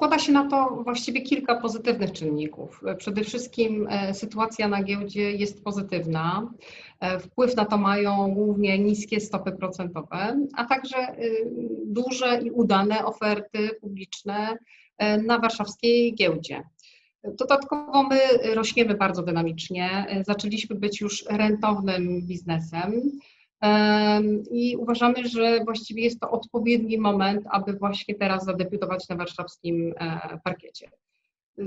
Składa się na to właściwie kilka pozytywnych czynników. Przede wszystkim sytuacja na giełdzie jest pozytywna. Wpływ na to mają głównie niskie stopy procentowe, a także duże i udane oferty publiczne na warszawskiej giełdzie. Dodatkowo my rośniemy bardzo dynamicznie. Zaczęliśmy być już rentownym biznesem i uważamy, że właściwie jest to odpowiedni moment, aby właśnie teraz zadebiutować na warszawskim e, parkiecie.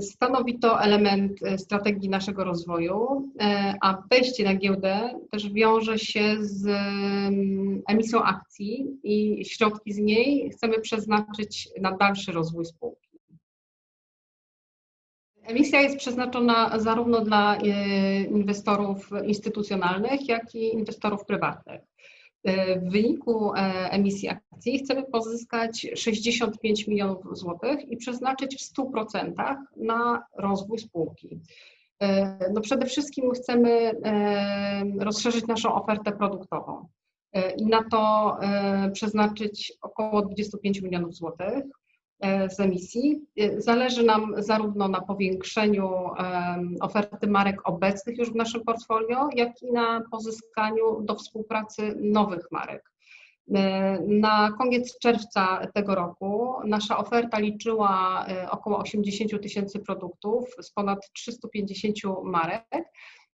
Stanowi to element e, strategii naszego rozwoju, e, a wejście na giełdę też wiąże się z emisją akcji i środki z niej chcemy przeznaczyć na dalszy rozwój spółki. Emisja jest przeznaczona zarówno dla e, inwestorów instytucjonalnych, jak i inwestorów prywatnych. E, w wyniku e, emisji akcji chcemy pozyskać 65 milionów złotych i przeznaczyć w 100% na rozwój spółki. No przede wszystkim chcemy rozszerzyć naszą ofertę produktową i na to przeznaczyć około 25 milionów złotych. E, z emisji. E, zależy nam zarówno na powiększeniu oferty marek obecnych już w naszym portfolio, jak i na pozyskaniu do współpracy nowych marek. E, na koniec czerwca tego roku nasza oferta liczyła około 80 tysięcy produktów z ponad 350 marek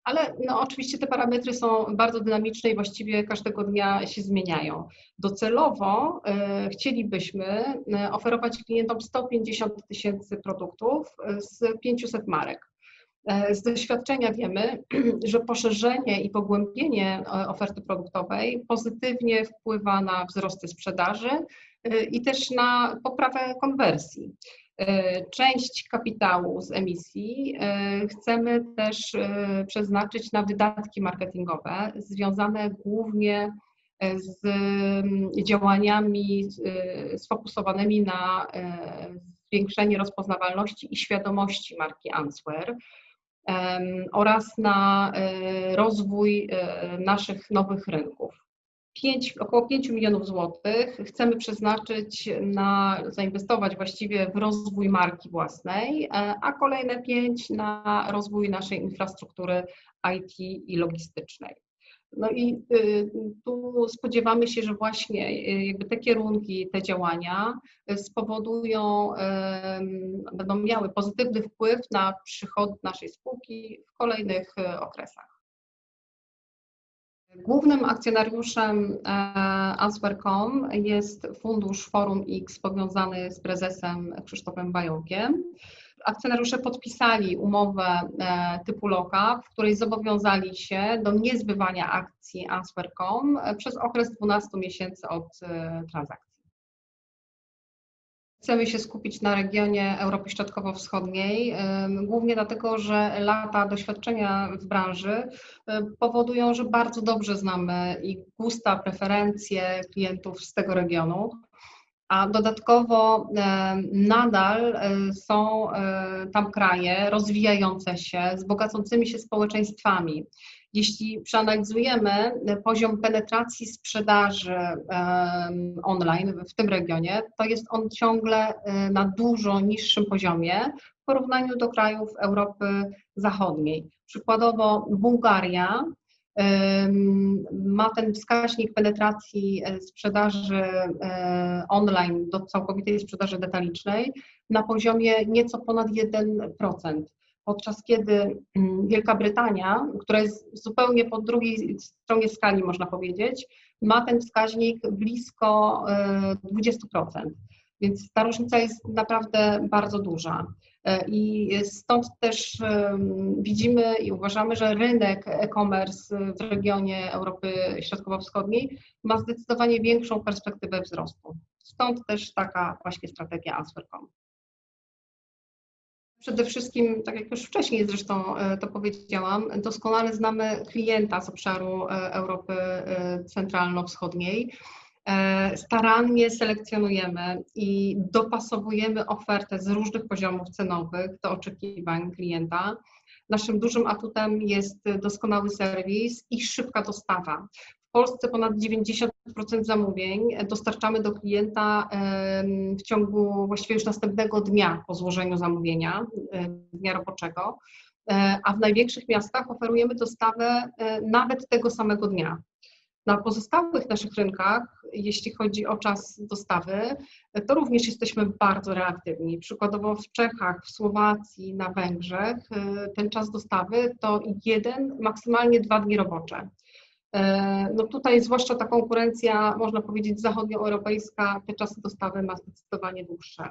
ale no, oczywiście te parametry są bardzo dynamiczne i właściwie każdego dnia się zmieniają. Docelowo e, chcielibyśmy e, oferować klientom 150 tysięcy produktów e, z 500 marek. Z doświadczenia wiemy, że poszerzenie i pogłębienie oferty produktowej pozytywnie wpływa na wzrosty sprzedaży i też na poprawę konwersji. E, część kapitału z emisji e, chcemy też e, przeznaczyć na wydatki marketingowe związane głównie z mm, działaniami sfokusowanymi na zwiększenie rozpoznawalności i świadomości marki Answer oraz na rozwój naszych nowych rynków. 5, około 5 milionów złotych chcemy przeznaczyć na, zainwestować właściwie w rozwój marki własnej, e, a kolejne 5 na rozwój naszej infrastruktury IT i logistycznej. No i y, tu spodziewamy się, że właśnie y, jakby te kierunki, te działania spowodują, będą miały pozytywny wpływ na przychód naszej spółki w kolejnych y, okresach. Głównym akcjonariuszem e, Answer.com jest fundusz Forum X powiązany z prezesem Krzysztofem Bajałkiem. Akcjonariusze podpisali umowę e, typu loka, w której zobowiązali się do niezbywania akcji Answer.com przez okres 12 miesięcy od e, transakcji. Chcemy się skupić na regionie Europy Środkowo-Wschodniej, głównie dlatego, że lata doświadczenia w branży powodują, że bardzo dobrze znamy i gusta, preferencje klientów z tego regionu. A dodatkowo nadal są tam kraje rozwijające się, z bogacącymi się społeczeństwami. Jeśli przeanalizujemy poziom penetracji sprzedaży online w tym regionie, to jest on ciągle e, na dużo niższym poziomie w porównaniu do krajów Europy Zachodniej. Przykładowo Bułgaria ma ten wskaźnik penetracji e, sprzedaży e, online do całkowitej sprzedaży detalicznej na poziomie nieco ponad 1% podczas kiedy mm, Wielka Brytania, która jest zupełnie po drugiej stronie skali, można powiedzieć, ma ten wskaźnik blisko 20%. E, Więc ta różnica jest naprawdę bardzo duża. E, I stąd też widzimy i uważamy, że rynek e-commerce w regionie Europy Środkowo-Wschodniej ma zdecydowanie większą perspektywę wzrostu. Stąd też taka właśnie strategia Answer.com. Przede wszystkim, tak jak już wcześniej zresztą e, to powiedziałam, doskonale znamy klienta z obszaru e, Europy e, Centralno-Wschodniej. Starannie selekcjonujemy i dopasowujemy ofertę z różnych poziomów cenowych do oczekiwań klienta. Naszym dużym atutem jest doskonały serwis i szybka dostawa. W Polsce ponad 90% zamówień dostarczamy do klienta w ciągu właściwie już następnego dnia po złożeniu zamówienia, dnia roboczego, a w największych miastach oferujemy dostawę nawet tego samego dnia. Na pozostałych naszych rynkach, jeśli chodzi o czas dostawy, to również jesteśmy bardzo reaktywni. Przykładowo w Czechach, w Słowacji, na Węgrzech ten czas dostawy to jeden, maksymalnie dwa dni robocze. No tutaj zwłaszcza ta konkurencja, można powiedzieć, zachodnioeuropejska, te czasy dostawy ma zdecydowanie dłuższe.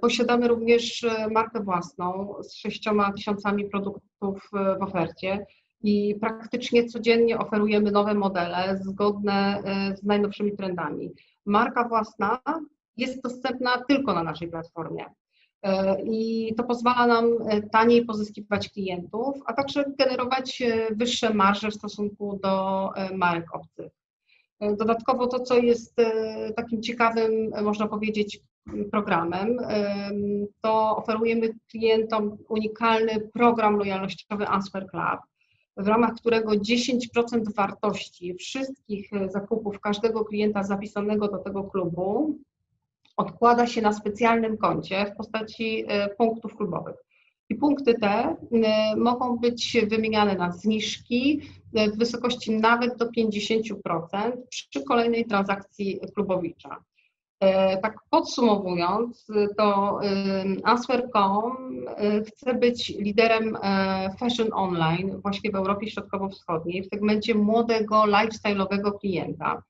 Posiadamy również markę własną z sześcioma tysiącami produktów w ofercie i praktycznie codziennie oferujemy nowe modele zgodne z najnowszymi trendami. Marka własna jest dostępna tylko na naszej platformie. I to pozwala nam taniej pozyskiwać klientów, a także generować wyższe marże w stosunku do marek obcych. Dodatkowo to, co jest takim ciekawym, można powiedzieć, programem, to oferujemy klientom unikalny program lojalnościowy Answer Club, w ramach którego 10% wartości wszystkich zakupów każdego klienta zapisanego do tego klubu odkłada się na specjalnym koncie w postaci punktów klubowych. I punkty te mogą być wymieniane na zniżki w wysokości nawet do 50% przy kolejnej transakcji klubowicza. Tak podsumowując, to Answer.com chce być liderem fashion online właśnie w Europie Środkowo-Wschodniej w segmencie młodego, lifestyle'owego klienta.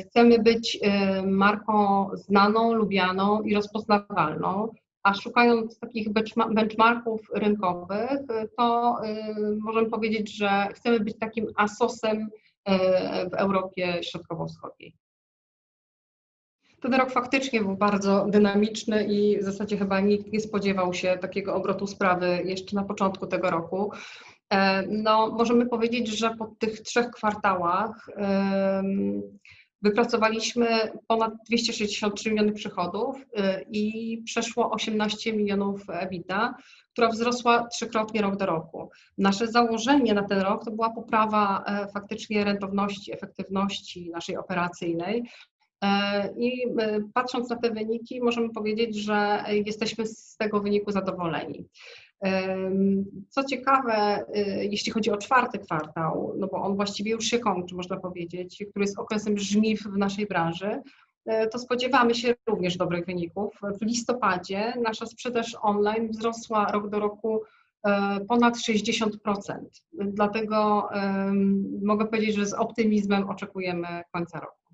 Chcemy być marką znaną, lubianą i rozpoznawalną, a szukając takich benchmarków rynkowych, to możemy powiedzieć, że chcemy być takim ASOS-em w Europie Środkowo-Wschodniej. Ten rok faktycznie był bardzo dynamiczny i w zasadzie chyba nikt nie spodziewał się takiego obrotu sprawy jeszcze na początku tego roku. No, możemy powiedzieć, że po tych trzech kwartałach wypracowaliśmy ponad 263 miliony przychodów i przeszło 18 milionów EBITDA, która wzrosła trzykrotnie rok do roku. Nasze założenie na ten rok to była poprawa faktycznie rentowności, efektywności naszej operacyjnej. I patrząc na te wyniki, możemy powiedzieć, że jesteśmy z tego wyniku zadowoleni. Co ciekawe, jeśli chodzi o czwarty kwartał, no bo on właściwie już się kończy, można powiedzieć, który jest okresem żniw w naszej branży, to spodziewamy się również dobrych wyników. W listopadzie nasza sprzedaż online wzrosła rok do roku ponad 60%. Dlatego mogę powiedzieć, że z optymizmem oczekujemy końca roku.